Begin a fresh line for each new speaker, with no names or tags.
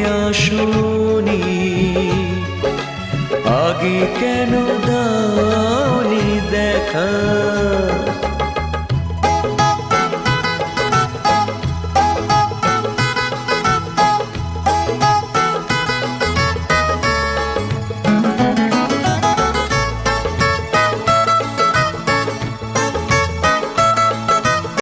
আসনি। আগে কেন দাওনি দেখা?